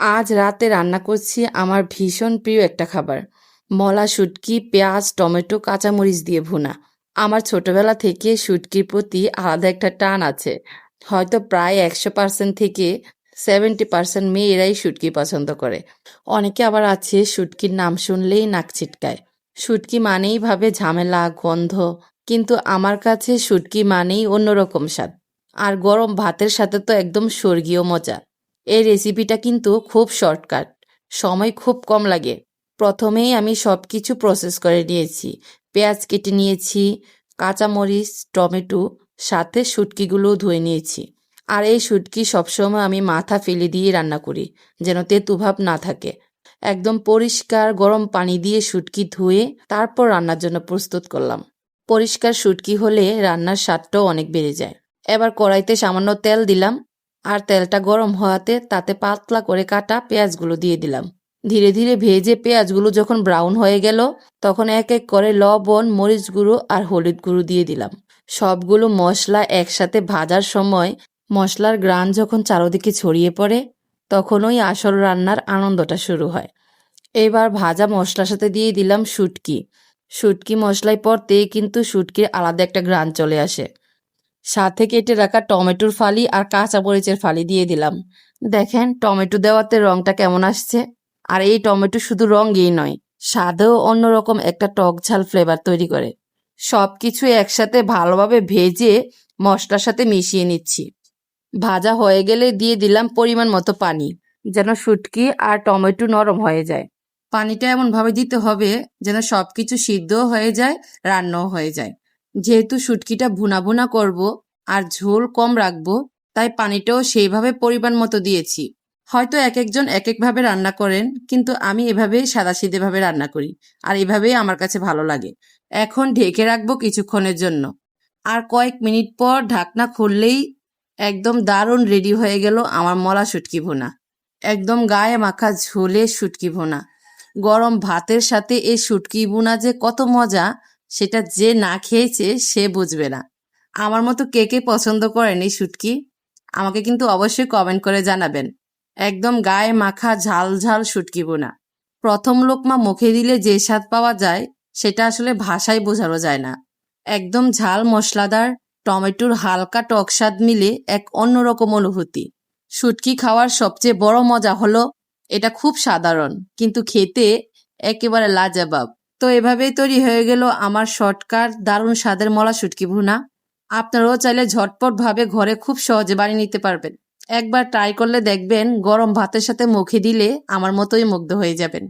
আজ রাতে রান্না করছি আমার ভীষণ প্রিয় একটা খাবার। মলা শুটকি, পেঁয়াজ, টমেটো, কাঁচামরিচ দিয়ে ভুনা। আমার ছোটবেলা থেকে শুটকির প্রতি আলাদা একটা টান আছে। হয়তো প্রায় একশো পার্সেন্ট থেকে সেভেন্টি পার্সেন্ট মেয়েরাই শুটকি পছন্দ করে। অনেকে আবার আছে শুটকির নাম শুনলেই নাক ছিটকায়। শুটকি মানেই ভাবে ঝামেলা, গন্ধ, কিন্তু আমার কাছে শুটকি মানেই অন্যরকম স্বাদ। আর গরম ভাতের সাথে তো একদম স্বর্গীয় মজা। এই রেসিপিটা কিন্তু খুব শর্টকাট সময় খুব কম লাগে। প্রথমেই আমি সব কিছু প্রসেস করে নিয়েছি। পেঁয়াজ কেটে নিয়েছি, কাঁচামরিচ, টমেটো, সাথে শুটকিগুলো ধুয়ে নিয়েছি। আর এই শুটকি সবসময় আমি মাথা ফেলে দিয়ে রান্না করি, যেন তেতুভাব না থাকে। একদম পরিষ্কার গরম পানি দিয়ে শুটকি ধুয়ে তারপর রান্নার জন্য প্রস্তুত করলাম। পরিষ্কার শুটকি হলে রান্নার স্বাদটাও অনেক বেড়ে যায়। এবার কড়াইতে সামান্য তেল দিলাম। আর তেলটা গরম হওয়াতে তাতে পাতলা করে কাটা পেঁয়াজগুলো দিয়ে দিলাম। ধীরে ধীরে ভেজে পেঁয়াজগুলো যখন ব্রাউন হয়ে গেল, তখন এক এক করে লবণ, মরিচ গুঁড়ো আর হলুদ গুঁড়ো দিয়ে দিলাম। সবগুলো মশলা একসাথে ভাজার সময় মশলার গ্রান যখন চারোদিকে ছড়িয়ে পড়ে, তখন ওই আসল রান্নার আনন্দটা শুরু হয়। এবার ভাজা মশলার সাথে দিয়ে দিলাম শুটকি। শুটকি মশলায় পড়তেই কিন্তু শুটকির আলাদা একটা গ্রান চলে আসে। সাথে কেটে রাখা টমেটোর ফালি আর কাঁচা মরিচের ফালি দিয়ে দিলাম। দেখেন, টমেটো দেওয়াতে রংটা কেমন আসছে? আর এই টমেটো শুধু রঙেই নয়, স্বাদেও অন্যরকম একটা টক ঝাল ফ্লেভার তৈরি করে। সব কিছু একসাথে ভালোভাবে ভেজে মশলার সাথে মিশিয়ে নিচ্ছি। ভাজা হয়ে গেলে দিয়ে দিলাম পরিমাণ মতো পানি, যেন শুটকি আর টমেটো নরম হয়ে যায়। পানিটা এমনভাবে দিতে হবে যেন সব কিছু সিদ্ধও হয়ে যায়, রান্নাও হয়ে যায়। যেহেতু শুটকিটা ভুনা ভুনা করব আর ঝোল কম রাখব, তাই পানিটাও সেইভাবে পরিমাণ মতো দিয়েছি। হয়তো এক একজন এক একভাবে রান্না করেন, কিন্তু আমি এভাবেই সাদাসিধেভাবে রান্না করি, আর এভাবেই আমার কাছে ভালো লাগে। এখন ঢেকে রাখব কিছুক্ষণের জন্য। আর কয়েক মিনিট পর ঢাকনা খুললেই একদম দারুণ রেডি হয়ে গেল আমার মলা শুটকি ভুনা। একদম গায়ে মাখা ঝোলে শুটকি ভুনা। গরম ভাতের সাথে এই শুটকি বোনা যে কত মজা! সেটা যে না খেয়েছে সে বুঝবে না। আমার মতো কে কে পছন্দ করেন শুটকি? আমাকে কিন্তু অবশ্যই কমেন্ট করে জানাবেন। একদম গায়ে মাখা ঝাল ঝাল শুটকি বোনা। প্রথম লোকমা মুখে দিলে যে স্বাদ পাওয়া যায়, সেটা আসলে ভাষায় বোঝানো যায় না। একদম ঝাল মশলাদার, টমেটোর হালকা টক স্বাদ মিলে এক অন্যরকম অনুভূতি। শুটকি খাওয়ার সবচেয়ে বড় মজা হলো, এটা খুব সাধারণ, কিন্তু খেতে একেবারে লাজবাব। তো এভাবেই তৈরি হয়ে গেল আমার শর্টকাট দারুণ স্বাদের মলা শুটকি, ভুনা। আপনারাও চাইলে ঝটপট ভাবে ঘরে খুব সহজে বানিয়ে নিতে পারবেন। একবার ট্রাই করলে দেখবেন গরম ভাতের সাথে মুখে দিলে আমার মতোই মুগ্ধ হয়ে যাবেন।